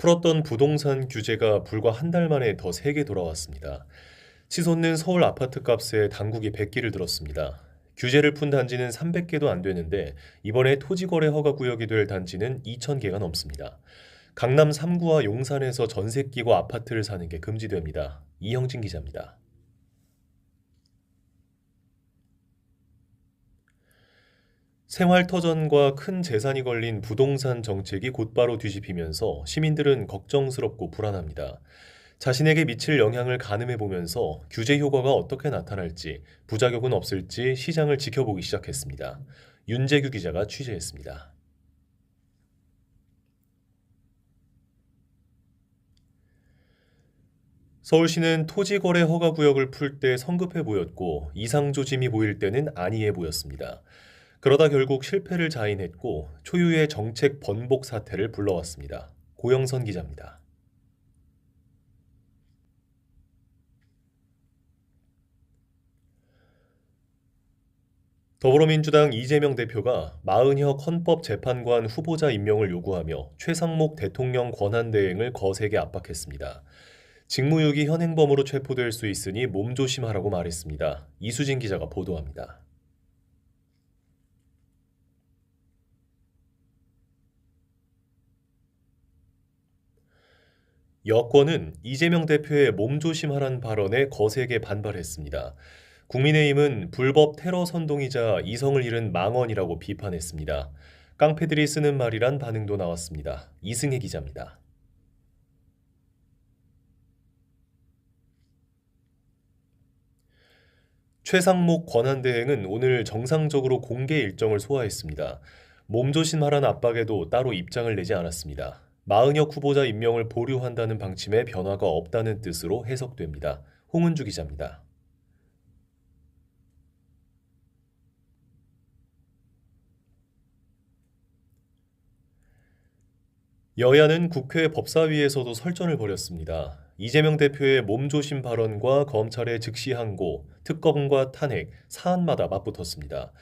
풀었던 부동산 규제가 불과 한 달 만에 더 세게 돌아왔습니다. 치솟는 서울 아파트 값에 당국이 백기를 들었습니다. 규제를 푼 단지는 300개도 안 되는데 이번에 토지거래 허가 구역이 될 단지는 2,000개가 넘습니다. 강남 3구와 용산에서 전세 끼고 아파트를 사는 게 금지됩니다. 이형진 기자입니다. 생활터전과 큰 재산이 걸린 부동산 정책이 곧바로 뒤집히면서 시민들은 걱정스럽고 불안합니다. 자신에게 미칠 영향을 가늠해 보면서 규제 효과가 어떻게 나타날지, 부작용은 없을지 시장을 지켜보기 시작했습니다. 윤재규 기자가 취재했습니다. 서울시는 토지거래 허가 구역을 풀 때 성급해 보였고 이상 조짐이 보일 때는 안이해 보였습니다. 그러다 결국 실패를 자인했고 초유의 정책 번복 사태를 불러왔습니다. 고영선 기자입니다. 더불어민주당 이재명 대표가 마은혁 헌법재판관 후보자 임명을 요구하며 최상목 대통령 권한대행을 거세게 압박했습니다. 직무유기 현행범으로 체포될 수 있으니 몸조심하라고 말했습니다. 이수진 기자가 보도합니다. 여권은 이재명 대표의 몸조심하란 발언에 거세게 반발했습니다. 국민의힘은 불법 테러 선동이자 이성을 잃은 망언이라고 비판했습니다. 깡패들이 쓰는 말이란 반응도 나왔습니다. 이승혜 기자입니다. 최상목 권한대행은 오늘 정상적으로 공개 일정을 소화했습니다. 몸조심하란 압박에도 따로 입장을 내지 않았습니다. 마은혁 후보자 임명을 보류한다는 방침에 변화가 없다는 뜻으로 해석됩니다. 홍은주 기자입니다. 여야는 국회 법사위에서도 설전을 벌였습니다. 이재명 대표의 몸조심 발언과 검찰의 즉시 항고, 특검과 탄핵, 사안마다 맞붙었습니다.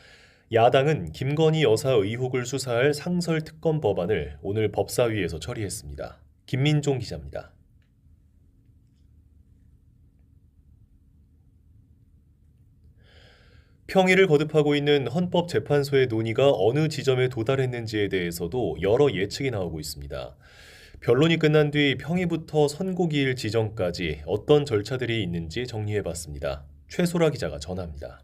야당은 김건희 여사 의혹을 수사할 상설 특검 법안을 오늘 법사위에서 처리했습니다. 김민종 기자입니다. 평의를 거듭하고 있는 헌법재판소의 논의가 어느 지점에 도달했는지에 대해서도 여러 예측이 나오고 있습니다. 변론이 끝난 뒤 평의부터 선고기일 지정까지 어떤 절차들이 있는지 정리해 봤습니다. 최소라 기자가 전합니다.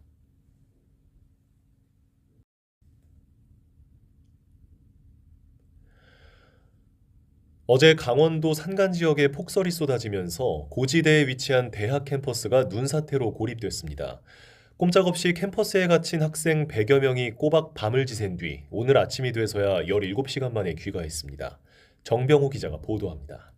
어제 강원도 산간 지역에 폭설이 쏟아지면서 고지대에 위치한 대학 캠퍼스가 눈사태로 고립됐습니다. 꼼짝없이 캠퍼스에 갇힌 학생 100여 명이 꼬박 밤을 지샌 뒤 오늘 아침이 돼서야 17시간 만에 귀가했습니다. 정병호 기자가 보도합니다.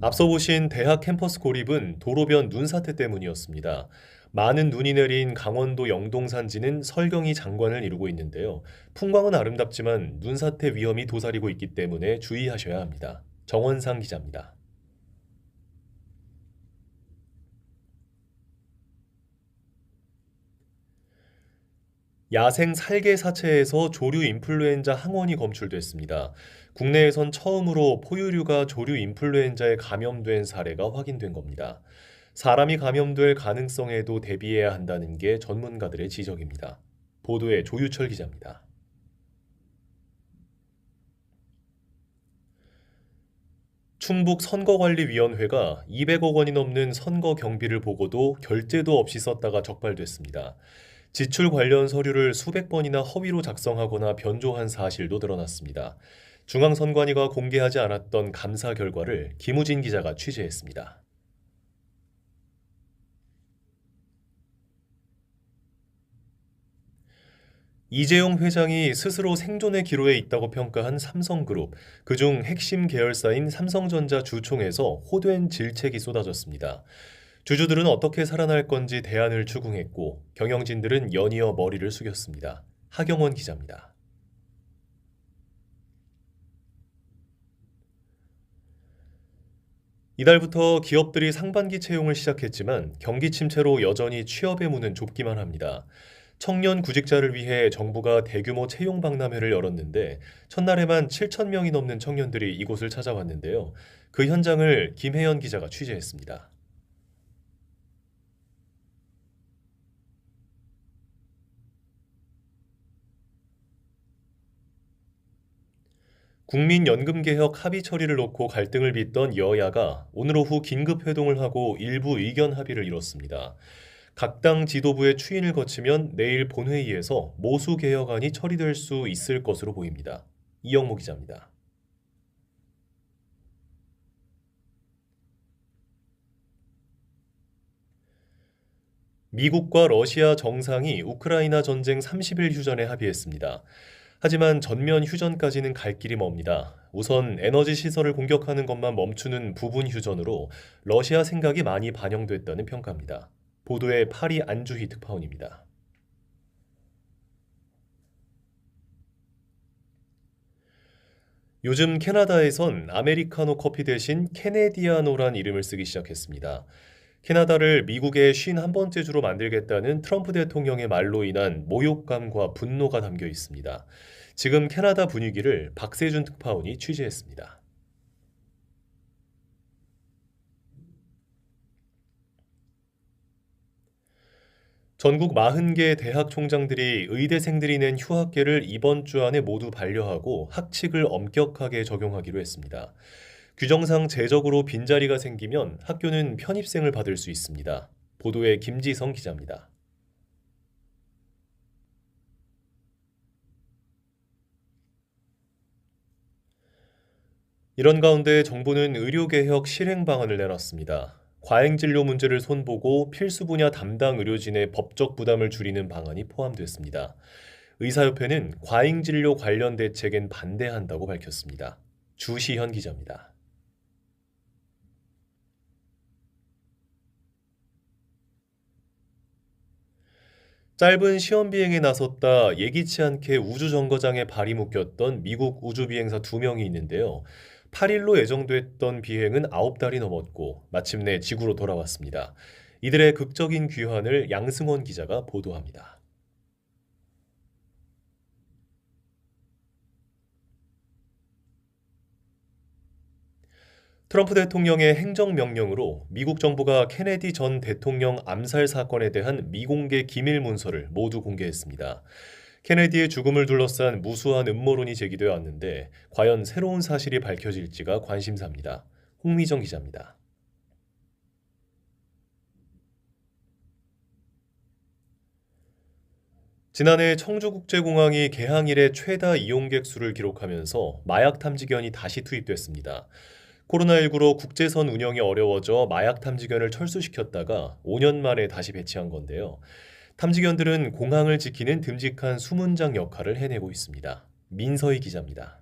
앞서 보신 대학 캠퍼스 고립은 도로변 눈사태 때문이었습니다. 많은 눈이 내린 강원도 영동산지는 설경이 장관을 이루고 있는데요. 풍광은 아름답지만 눈사태 위험이 도사리고 있기 때문에 주의하셔야 합니다. 정원상 기자입니다. 야생 살개 사체에서 조류 인플루엔자 항원이 검출됐습니다. 국내에선 처음으로 포유류가 조류 인플루엔자에 감염된 사례가 확인된 겁니다. 사람이 감염될 가능성에도 대비해야 한다는 게 전문가들의 지적입니다. 보도에 조유철 기자입니다. 충북 선거관리위원회가 200억 원이 넘는 선거 경비를 보고도 결제도 없이 썼다가 적발됐습니다. 지출 관련 서류를 수백 번이나 허위로 작성하거나 변조한 사실도 드러났습니다. 중앙선관위가 공개하지 않았던 감사 결과를 김우진 기자가 취재했습니다. 이재용 회장이 스스로 생존의 기로에 있다고 평가한 삼성그룹, 그중 핵심 계열사인 삼성전자 주총에서 호된 질책이 쏟아졌습니다. 주주들은 어떻게 살아날 건지 대안을 추궁했고 경영진들은 연이어 머리를 숙였습니다. 하경원 기자입니다. 이달부터 기업들이 상반기 채용을 시작했지만 경기 침체로 여전히 취업의 문은 좁기만 합니다. 청년 구직자를 위해 정부가 대규모 채용 박람회를 열었는데 첫날에만 7천 명이 넘는 청년들이 이곳을 찾아왔는데요. 그 현장을 김혜연 기자가 취재했습니다. 국민연금개혁 합의 처리를 놓고 갈등을 빚던 여야가 오늘 오후 긴급 회동을 하고 일부 의견 합의를 이뤘습니다. 각 당 지도부의 추인을 거치면 내일 본회의에서 모수 개혁안이 처리될 수 있을 것으로 보입니다. 이영모 기자입니다. 미국과 러시아 정상이 우크라이나 전쟁 30일 휴전에 합의했습니다. 하지만 전면 휴전까지는 갈 길이 멉니다. 우선 에너지 시설을 공격하는 것만 멈추는 부분 휴전으로 러시아 생각이 많이 반영됐다는 평가입니다. 보도에 파리 안주희 특파원입니다. 요즘 캐나다에선 아메리카노 커피 대신 캐네디아노란 이름을 쓰기 시작했습니다. 캐나다를 미국의 51번째 주로 만들겠다는 트럼프 대통령의 말로 인한 모욕감과 분노가 담겨 있습니다. 지금 캐나다 분위기를 박세준 특파원이 취재했습니다. 전국 40개 대학 총장들이 의대생들이 낸 휴학계를 이번 주 안에 모두 반려하고 학칙을 엄격하게 적용하기로 했습니다. 규정상 재적으로 빈자리가 생기면 학교는 편입생을 받을 수 있습니다. 보도에 김지성 기자입니다. 이런 가운데 정부는 의료개혁 실행 방안을 내놨습니다. 과잉 진료 문제를 손보고 필수 분야 담당 의료진의 법적 부담을 줄이는 방안이 포함됐습니다. 의사협회는 과잉 진료 관련 대책엔 반대한다고 밝혔습니다. 주시현 기자입니다. 짧은 시험 비행에 나섰다 예기치 않게 우주정거장에 발이 묶였던 미국 우주비행사 두 명이 있는데요. 8일로 예정됐던 비행은 9달이 넘었고 마침내 지구로 돌아왔습니다. 이들의 극적인 귀환을 양승원 기자가 보도합니다. 트럼프 대통령의 행정명령으로 미국 정부가 케네디 전 대통령 암살 사건에 대한 미공개 기밀 문서를 모두 공개했습니다. 케네디의 죽음을 둘러싼 무수한 음모론이 제기되어 왔는데 과연 새로운 사실이 밝혀질지가 관심사입니다. 홍미정 기자입니다. 지난해 청주국제공항이 개항 이래 최다 이용객 수를 기록하면서 마약 탐지견이 다시 투입됐습니다. 코로나19로 국제선 운영이 어려워져 마약 탐지견을 철수시켰다가 5년 만에 다시 배치한 건데요. 탐지견들은 공항을 지키는 듬직한 수문장 역할을 해내고 있습니다. 민서희 기자입니다.